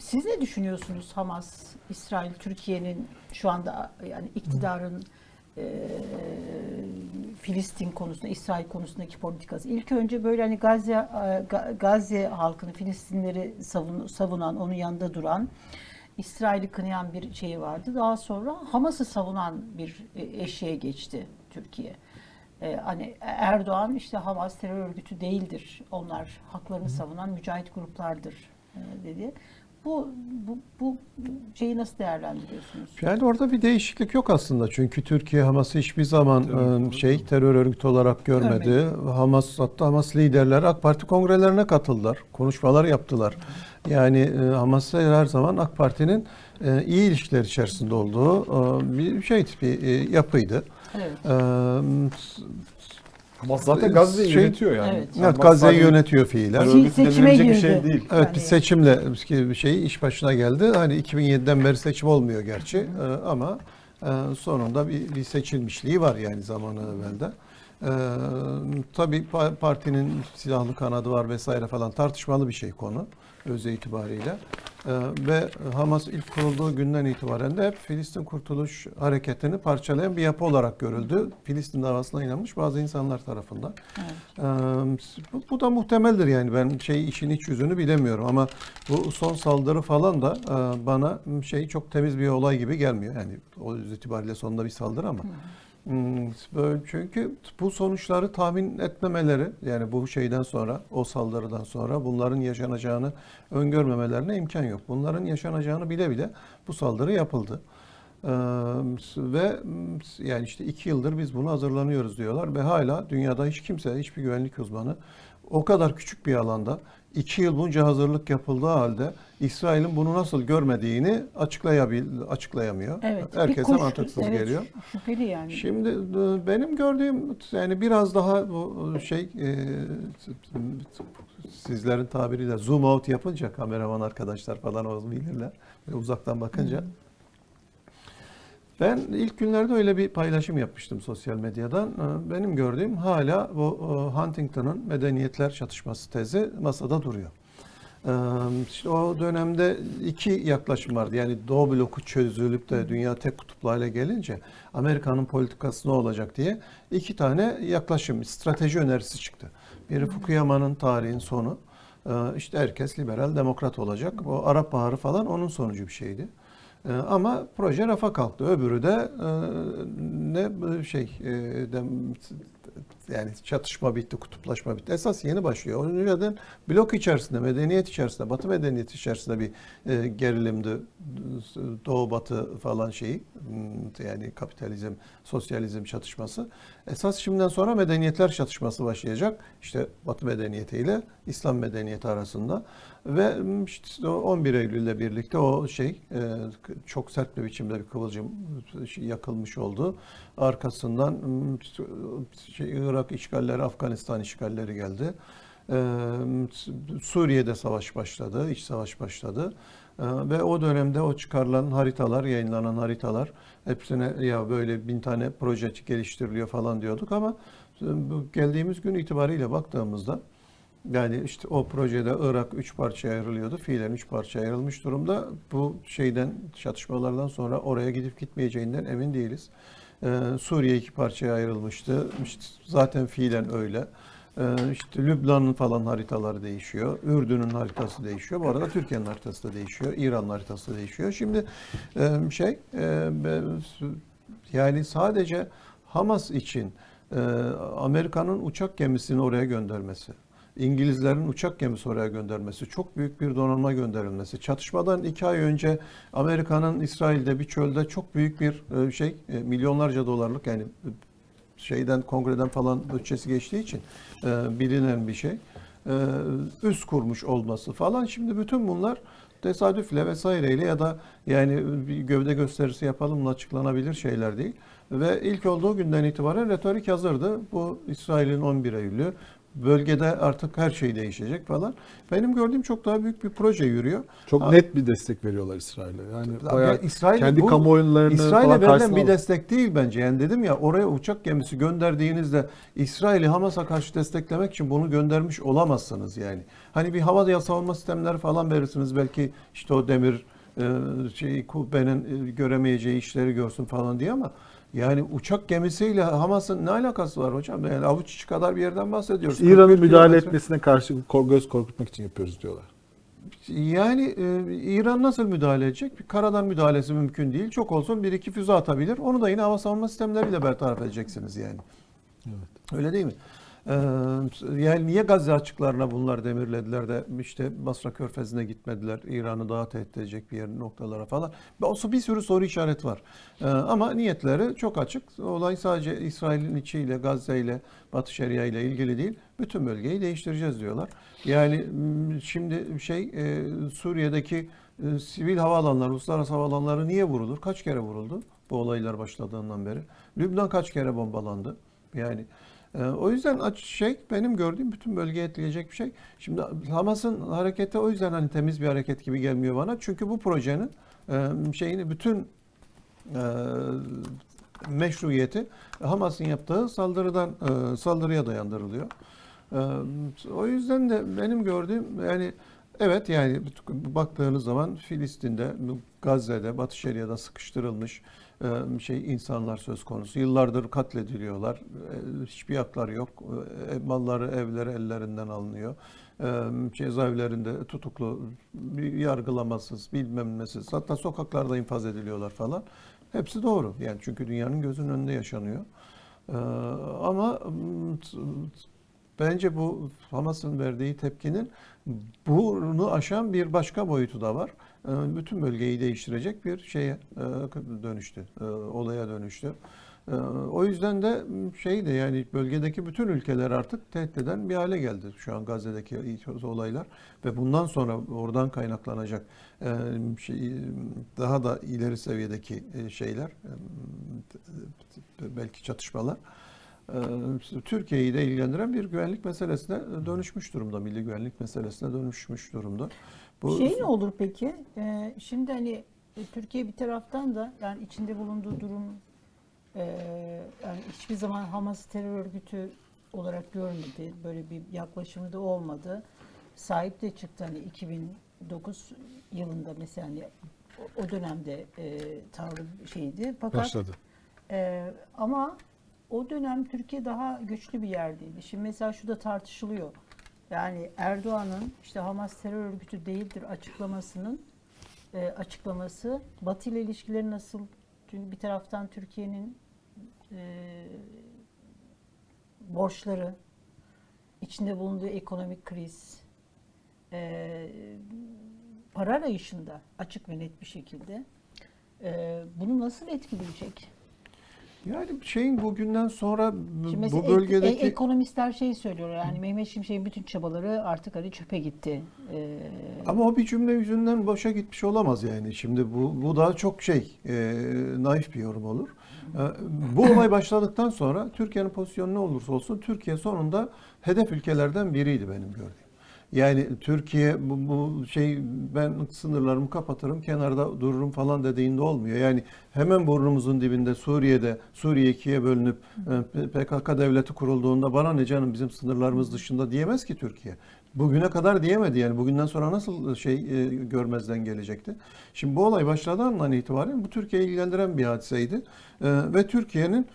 Siz ne düşünüyorsunuz Hamas, İsrail, Türkiye'nin şu anda yani iktidarın e, Filistin konusunda, İsrail konusundaki politikası? İlk önce böyle hani Gazze, e, Ga- Gazze halkını, Filistinleri savun, savunan, onun yanında duran, İsrail'i kınayan bir şey vardı. Daha sonra Hamas'ı savunan bir e, eşeğe geçti Türkiye. E, hani Erdoğan işte Hamas terör örgütü değildir. Onlar haklarını savunan mücahit gruplardır e, dedi. Bu, bu, bu şeyi nasıl değerlendiriyorsunuz? Yani orada bir değişiklik yok aslında. Çünkü Türkiye Hamas'ı hiçbir zaman Terör e, şey terör örgütü olarak görmedi. Hamas hatta Hamas liderleri AK Parti kongrelerine katıldılar. Konuşmalar yaptılar. Yani e, Hamas'ta her zaman AK Parti'nin e, iyi ilişkiler içerisinde olduğu bir şey bir yapıydı. Evet. Hamas zaten Gazze'yi Şey- yönetiyor yani. Evet. evet, Gazze'yi yönetiyor fiilen. örgütü seçime denilecek bir girdi. şey değil. Evet Yani- bir seçimle bir şey iş başına geldi. Hani 2007'den beri seçim olmuyor gerçi Ee, ama e, sonunda bir, bir seçilmişliği var yani zamanı evvelde. Ee, tabii pa- partinin silahlı kanadı var vesaire falan tartışmalı bir şey konu özü itibariyle. Ee, ve Hamas ilk kurulduğu günden itibaren de hep Filistin Kurtuluş Hareketi'ni parçalayan bir yapı olarak görüldü. Filistin davasına inanmış bazı insanlar tarafından. Evet. Ee, bu, bu da muhtemeldir yani ben şey işin iç yüzünü bilemiyorum ama bu son saldırı falan da e, bana şey çok temiz bir olay gibi gelmiyor. Yani o itibariyle sonunda bir saldırı ama. Böyle çünkü bu sonuçları tahmin etmemeleri yani bu şeyden sonra o saldırıdan sonra bunların yaşanacağını öngörmemelerine imkan yok. Bunların yaşanacağını bile bile bu saldırı yapıldı. Ee, ve yani işte iki yıldır biz bunu hazırlanıyoruz diyorlar ve hala dünyada hiç kimse, hiçbir güvenlik uzmanı o kadar küçük bir alanda iki yıl bunca hazırlık yapıldığı halde İsrail'in bunu nasıl görmediğini açıklayabil, açıklayamıyor. Evet. Herkese kuş- mantıksız evet, geliyor. Şüpheli yani. Şimdi e, benim gördüğüm yani biraz daha bu şey e, sizlerin tabiriyle zoom out yapınca kameraman arkadaşlar falan bilirler. Böyle uzaktan bakınca. Ben ilk günlerde öyle bir paylaşım yapmıştım sosyal medyadan. E, Benim gördüğüm hala bu e, Huntington'ın medeniyetler çatışması tezi masada duruyor. Ee, işte o dönemde iki yaklaşım vardı. Yani Doğu bloku çözülüp de dünya tek kutuplu hale gelince Amerika'nın politikası ne olacak diye iki tane yaklaşım, strateji önerisi çıktı. Biri Fukuyama'nın tarihin sonu. Ee, İşte herkes liberal demokrat olacak. O Arap Baharı falan onun sonucu bir şeydi. Ee, Ama proje rafa kalktı. Öbürü de e, ne şey e, yani çatışma bitti, kutuplaşma bitti. Esas yeni başlıyor. O yüzden blok içerisinde, medeniyet içerisinde, Batı medeniyeti içerisinde bir e, gerilimdi. Doğu Batı falan şeyi hmm, yani kapitalizm, sosyalizm çatışması. Esas şimdiden sonra medeniyetler çatışması başlayacak. İşte Batı medeniyetiyle İslam medeniyeti arasında ve hmm, işte o 11 Eylül'le birlikte o şey e, çok sert bir biçimde bir kıvılcım yakılmış oldu. Arkasından hmm, şey, işgalleri, Afganistan işgalleri geldi. Ee, Suriye'de savaş başladı, iç savaş başladı. Ee, Ve o dönemde o çıkarılan haritalar, yayınlanan haritalar hepsine ya böyle bin tane proje geliştiriliyor falan diyorduk ama e, geldiğimiz gün itibariyle baktığımızda yani işte o projede Irak üç parçaya ayrılıyordu. Fiilen üç parçaya ayrılmış durumda. Bu şeyden çatışmalardan sonra oraya gidip gitmeyeceğinden emin değiliz. Ee, Suriye iki parçaya ayrılmıştı. İşte zaten fiilen öyle. Ee, işte Lübnan'ın falan haritaları değişiyor. Ürdün'ün haritası değişiyor. Bu arada Türkiye'nin haritası da değişiyor. İran'ın haritası da değişiyor. Şimdi e, şey e, yani sadece Hamas için e, Amerika'nın uçak gemisini oraya göndermesi, İngilizlerin uçak gemisi oraya göndermesi, çok büyük bir donanma gönderilmesi. Çatışmadan iki ay önce Amerika'nın İsrail'de bir çölde çok büyük bir e, şey, e, milyonlarca dolarlık yani şeyden kongreden falan bütçesi geçtiği için e, bilinen bir şey. E, üst kurmuş olması falan. Şimdi bütün bunlar tesadüfle vesaireyle ya da yani bir gövde gösterisi yapalımla açıklanabilir şeyler değil. Ve ilk olduğu günden itibaren retorik hazırdı. Bu İsrail'in 11 Eylül'ü, bölgede artık her şey değişecek falan. Benim gördüğüm çok daha büyük bir proje yürüyor. Çok Ha. net bir destek veriyorlar İsrail'e. Yani Ya bayağı İsrail kendi bu- kamuoylarını İsrail'e falan verilen bir destek değil bence. Yani dedim ya oraya uçak gemisi gönderdiğinizde İsrail'i Hamas'a karşı desteklemek için bunu göndermiş olamazsınız yani. Hani bir hava savunma sistemleri falan verirsiniz belki işte o demir şey kubbenin e, göremeyeceği işleri görsün falan diye ama yani uçak gemisiyle Hamas'ın ne alakası var hocam? Yani avuç içi kadar bir yerden bahsediyoruz. İran'ın 41 müdahale kilometre. etmesine karşı göz korkutmak için yapıyoruz diyorlar. Yani e, İran nasıl müdahale edecek? Bir karadan müdahalesi mümkün değil. Çok olsun bir iki füze atabilir. Onu da yine hava savunma sistemleriyle bertaraf edeceksiniz yani. Evet. Öyle değil mi? Ee, yani niye Gazze açıklarına bunlar demirlediler de işte Basra Körfezi'ne gitmediler. İran'ı daha tehdit edecek bir yer noktalara falan. O bir sürü soru işareti var. Ee, ama niyetleri çok açık. Olay sadece İsrail'in içiyle, Gazze ile, Batı Şeria ile ilgili değil. Bütün bölgeyi değiştireceğiz diyorlar. Yani şimdi şey e, Suriye'deki e, sivil havaalanları, uluslararası havaalanları niye vurulur? Kaç kere vuruldu bu olaylar başladığından beri? Lübnan kaç kere bombalandı? Yani o yüzden şey benim gördüğüm bütün bölgeye etkileyecek bir şey. Şimdi Hamas'ın hareketi o yüzden hani temiz bir hareket gibi gelmiyor bana. Çünkü bu projenin şeyini bütün meşruiyeti Hamas'ın yaptığı saldırıdan saldırıya dayandırılıyor. O yüzden de benim gördüğüm yani evet yani baktığınız zaman Filistin'de, Gazze'de, Batı Şeria'da sıkıştırılmış şey insanlar söz konusu. Yıllardır katlediliyorlar. Hiçbir hakları yok. Malları, evleri ellerinden alınıyor. Cezaevlerinde tutuklu, yargılamasız, bilmem nesiz. Hatta sokaklarda infaz ediliyorlar falan. Hepsi doğru. Yani çünkü dünyanın gözünün önünde yaşanıyor. Ama bence bu Hamas'ın verdiği tepkinin bunu aşan bir başka boyutu da var. E, Bütün bölgeyi değiştirecek bir şeye e, dönüştü, e, olaya dönüştü. E, O yüzden de şey de yani bölgedeki bütün ülkeler artık tehdit eden bir hale geldi şu an Gazze'deki olaylar ve bundan sonra oradan kaynaklanacak şey, daha da ileri seviyedeki şeyler belki çatışmalar Türkiye'yi de ilgilendiren bir güvenlik meselesine dönüşmüş durumda, milli güvenlik meselesine dönüşmüş durumda. Şey ne olur peki? Ee, şimdi hani e, Türkiye bir taraftan da yani içinde bulunduğu durum e, yani hiçbir zaman Hamas terör örgütü olarak görmedi. Böyle bir yaklaşımı da olmadı. Sahip de çıktı hani 2009 yılında mesela hani o- dönemde e, tavrı şeydi. Fakat Başladı. ee, ama o dönem Türkiye daha güçlü bir yerdeydi. Şimdi mesela şu da tartışılıyor. Yani Erdoğan'ın işte Hamas terör örgütü değildir açıklamasının e, açıklaması Batı ile ilişkileri nasıl? Çünkü bir taraftan Türkiye'nin e, borçları, içinde bulunduğu ekonomik kriz, e, para arayışında açık ve net bir şekilde e, bunu nasıl etkileyecek? Yani şeyin bugünden sonra Şimdi bu mesela ek- bölgedeki e- ekonomistler şey söylüyor yani Mehmet Şimşek'in bütün çabaları artık hani çöpe gitti. Ee, ama o bir cümle yüzünden boşa gitmiş olamaz yani. Şimdi bu bu daha çok şey e, naif bir yorum olur. E, bu olay başladıktan sonra Türkiye'nin pozisyonu ne olursa olsun Türkiye sonunda hedef ülkelerden biriydi benim gördüğüm. Yani Türkiye bu, bu şey ben sınırlarımı kapatırım kenarda dururum falan dediğinde olmuyor. Yani hemen burnumuzun dibinde Suriye'de Suriye ikiye bölünüp e, PKK devleti kurulduğunda bana ne canım bizim sınırlarımız dışında diyemez ki Türkiye. Bugüne kadar diyemedi yani bugünden sonra nasıl şey e, görmezden gelecekti. Şimdi bu olay başladığı andan itibaren bu Türkiye'yi ilgilendiren bir hadiseydi. E, ve Türkiye'nin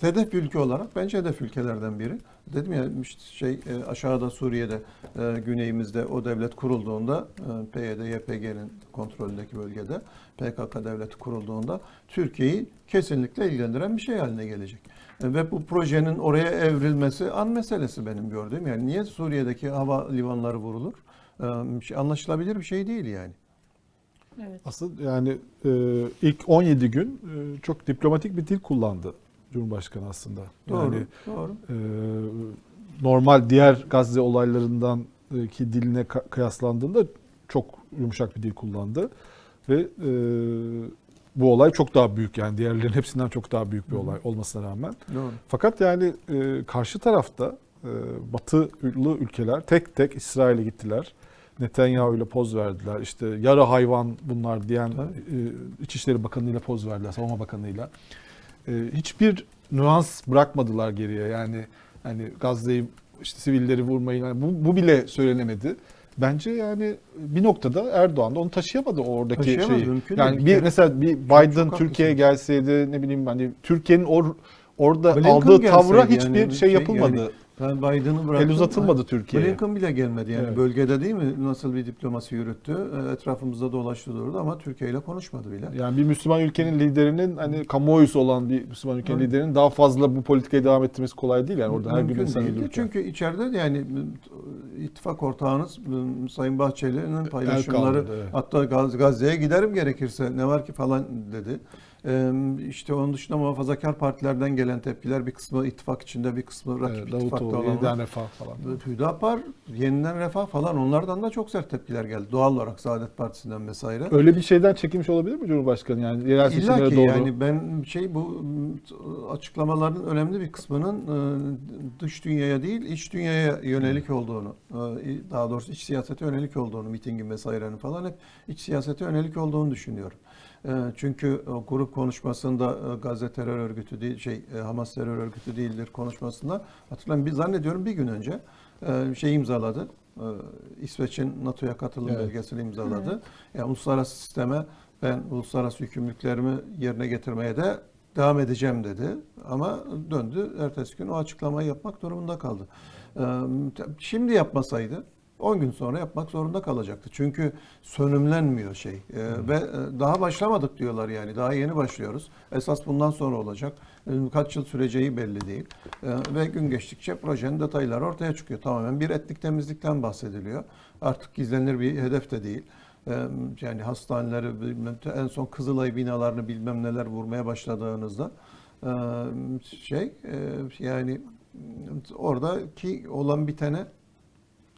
hedef ülke olarak bence hedef ülkelerden biri. Dedim ya işte şey e, aşağıda Suriye'de e, güneyimizde o devlet kurulduğunda e, PYD YPG'nin kontrolündeki bölgede PKK devleti kurulduğunda Türkiye'yi kesinlikle ilgilendiren bir şey haline gelecek. Ve bu projenin oraya evrilmesi an meselesi benim gördüğüm. Yani niye Suriye'deki hava limanları vurulur? Şey- Anlaşılabilir bir şey değil yani. evet. Asıl yani e, ilk 17 gün e, çok diplomatik bir dil kullandı Cumhurbaşkanı aslında. Doğru. Yani doğru. e, normal diğer Gazze olaylarından e, ki diline kıyaslandığında çok yumuşak bir dil kullandı ve e, bu olay çok daha büyük yani diğerlerin hepsinden çok daha büyük bir olay olmasına rağmen. Doğru. Fakat yani e, karşı tarafta e, batılı ülkeler tek tek İsrail'e gittiler. Netanyahu ile poz verdiler. İşte yarı hayvan bunlar diyen e, İçişleri Bakanı ile poz verdiler, Savunma Bakanı ile. E, hiçbir nüans bırakmadılar geriye. Yani hani Gazze'yi işte sivilleri vurmayın. Yani bu, bu bile söylenemedi. Bence yani bir noktada Erdoğan da onu taşıyamadı oradaki Taşıyamadı, şeyi. mümkün yani. Bir bir mesela bir Biden Türkiye'ye gelseydi ne bileyim hani Türkiye'nin or, orada Blinken aldığı tavra hiçbir yani, şey şey yapılmadı. yani Ben Biden'ı bıraktım. El uzatılmadı Türkiye'ye. Blinken bile gelmedi yani Evet. bölgede değil mi nasıl bir diplomasi yürüttü E, etrafımızda dolaştı durdu ama Türkiye ile konuşmadı bile. Yani bir Müslüman ülkenin liderinin hani kamuoyusu olan bir Müslüman ülkenin Evet. liderinin daha fazla bu politikayı devam ettirmesi kolay değil yani orada her gün Mümkün insan değildi. ölürken. Çünkü içeride de yani e, ittifak ortağınız Sayın Bahçeli'nin paylaşımları kaldırdı, evet. hatta Gaz- Gazze'ye giderim gerekirse ne var ki falan dedi. İşte onun dışında muhafazakar partilerden gelen tepkiler bir kısmı ittifak içinde bir kısmı rakip Evet, ittifakta olanlar. yeniden refah falan. Hüdapar, yeniden refah falan onlardan da çok sert tepkiler geldi. Doğal olarak Saadet Partisi'nden vesaire. Öyle bir şeyden çekilmiş olabilir mi Cumhurbaşkanı yani yerel İlla seçimlere ki doğru? yani ben şey bu açıklamaların önemli bir kısmının e, dış dünyaya değil iç dünyaya yönelik olduğunu e, daha doğrusu iç siyasete yönelik olduğunu mitingin vesairenin falan hep iç siyasete yönelik olduğunu düşünüyorum. E, Çünkü o grup konuşmasında e, Gazze terör örgütü değil şey e, Hamas terör örgütü değildir konuşmasında hatırlayın bir zannediyorum bir gün önce e, şey imzaladı. E, İsveç'in NATO'ya katılım Evet. belgesini imzaladı. Yani uluslararası sisteme ben uluslararası yükümlülüklerimi yerine getirmeye de devam edeceğim dedi. Ama döndü ertesi gün o açıklamayı yapmak durumunda kaldı. Ee, Şimdi yapmasaydı 10 gün sonra yapmak zorunda kalacaktı. Çünkü sönümlenmiyor şey. Ee, Ve e, daha başlamadık diyorlar yani. Daha yeni başlıyoruz. Esas bundan sonra olacak. Ee, Kaç yıl süreceği belli değil. Ee, Ve gün geçtikçe projenin detayları ortaya çıkıyor. Tamamen bir etnik temizlikten bahsediliyor. Artık gizlenir bir hedef de değil. Yani hastaneleri, en son Kızılay binalarını bilmem neler vurmaya başladığınızda e, şey e, yani oradaki olan bitene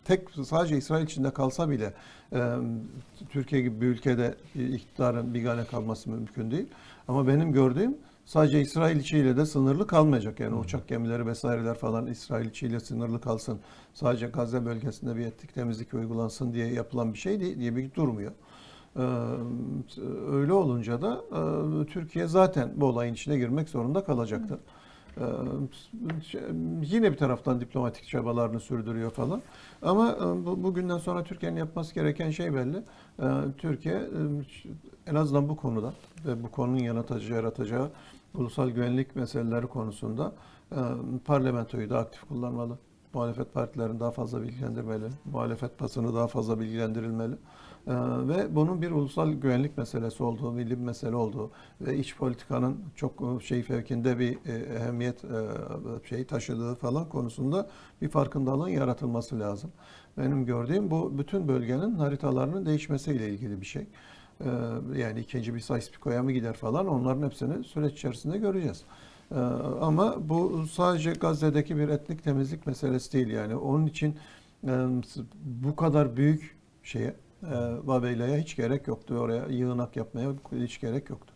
tek sadece İsrail içinde kalsa bile e, Türkiye gibi bir ülkede iktidarın bigane kalması mümkün değil. Ama benim gördüğüm sadece İsrail içiyle de sınırlı kalmayacak. Yani uçak gemileri vesaireler falan İsrail içiyle sınırlı kalsın. Sadece Gazze bölgesinde bir etnik temizlik uygulansın diye yapılan bir şey değil, diye bir durmuyor. Ee, Öyle olunca da e, Türkiye zaten bu olayın içine girmek zorunda kalacaktı. Ee, Yine bir taraftan diplomatik çabalarını sürdürüyor falan. Ama e, bu- bugünden sonra Türkiye'nin yapması gereken şey belli. Ee, Türkiye e, en azından bu konuda ve bu konunun yaratacağı, yaratacağı ulusal güvenlik meseleleri konusunda e, parlamentoyu da aktif kullanmalı. Muhalefet partilerini daha fazla bilgilendirmeli. Muhalefet basını daha fazla bilgilendirilmeli. Ee, ve bunun bir ulusal güvenlik meselesi olduğu, milli bir mesele olduğu ve iç politikanın çok e, şey fevkinde bir e, ehemmiyet e, şey taşıdığı falan konusunda bir farkındalığın yaratılması lazım. Benim gördüğüm bu bütün bölgenin haritalarının değişmesiyle ilgili bir şey. Ee, yani ikinci bir Sykes-Picot'a mı gider falan onların hepsini süreç içerisinde göreceğiz. Ee, ama bu sadece Gazze'deki bir etnik temizlik meselesi değil yani. Onun için bu kadar büyük şeye e, Babeyla'ya hiç gerek yoktu. Oraya yığınak yapmaya hiç gerek yoktu.